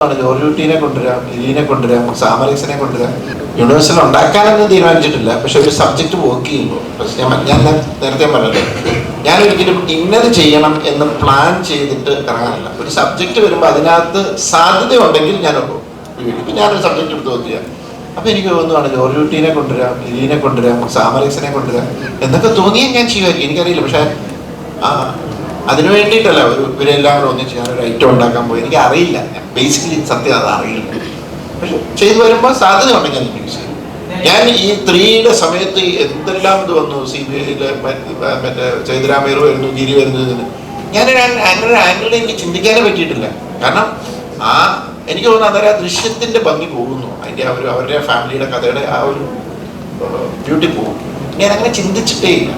George കുട്ടീനെ കൊണ്ടുവരാം ലിലീനെ കൊണ്ടുവരാം സാമലക്സിനെ കൊണ്ടുവരാം. യൂണിവേഴ്സിൽ ഉണ്ടാക്കാനൊന്നും തീരുമാനിച്ചിട്ടില്ല പക്ഷെ ഒരു സബ്ജക്റ്റ് വർക്ക് ചെയ്യുമ്പോൾ പക്ഷെ ഞാൻ ഞാൻ നേരത്തെ പറഞ്ഞല്ലോ ഞാൻ ഒരിക്കലും ഇന്നത് ചെയ്യണം എന്ന് പ്ലാൻ ചെയ്തിട്ട് ഇറങ്ങാനല്ല. ഒരു സബ്ജക്റ്റ് വരുമ്പോൾ അതിനകത്ത് സാധ്യത ഉണ്ടെങ്കിൽ ഞാൻ ഇപ്പം ഞാനൊരു സബ്ജക്റ്റ് എടുത്ത് നോക്കിയ അപ്പൊ എനിക്ക് തോന്നുവാണ് ജോർജ് കുട്ടീനെ കൊണ്ടുവരാം ലിലീനെ കൊണ്ടുവരാം സാമലക്സിനെ കൊണ്ടുവരാം എന്നൊക്കെ തോന്നിയാൽ ഞാൻ ചെയ്യുമായിരിക്കും. എനിക്കറിയില്ല പക്ഷെ അതിനു വേണ്ടിയിട്ടല്ല ഒരു ഇവരെല്ലാവരും ഒന്നിച്ച് ഞാനൊരു ഐറ്റം ഉണ്ടാക്കാൻ പോയി. എനിക്ക് അറിയില്ല ബേസിക്കലി സത്യം അത് അറിയില്ല. പക്ഷെ ചെയ്തു വരുമ്പോൾ സാധ്യത ഉണ്ടെങ്കിൽ ഞാൻ യൂസ് ചെയ്യും ഞാൻ ഈ ത്രീയുടെ സമയത്ത് എന്തെല്ലാം ഇത് വന്നു? സി ബി ഐയിലെ മറ്റേ ചൈതരാമേർ വരുന്നു ഗിരി വരുന്നു ഇതിന് ഞാൻ അങ്ങനെ ഒരു ആംഗിളിൽ എനിക്ക് ചിന്തിക്കാനേ പറ്റിയിട്ടില്ല. കാരണം ആ എനിക്ക് തോന്നുന്നു അന്നേരം ആ ദൃശ്യത്തിന്റെ ഭംഗി പോകുന്നു. ആ ഒരു അവരുടെ ഫാമിലിയുടെ കഥയുടെ ആ ഒരു ബ്യൂട്ടി പോകും. ഞാൻ അങ്ങനെ ചിന്തിച്ചിട്ടേ ഇല്ല.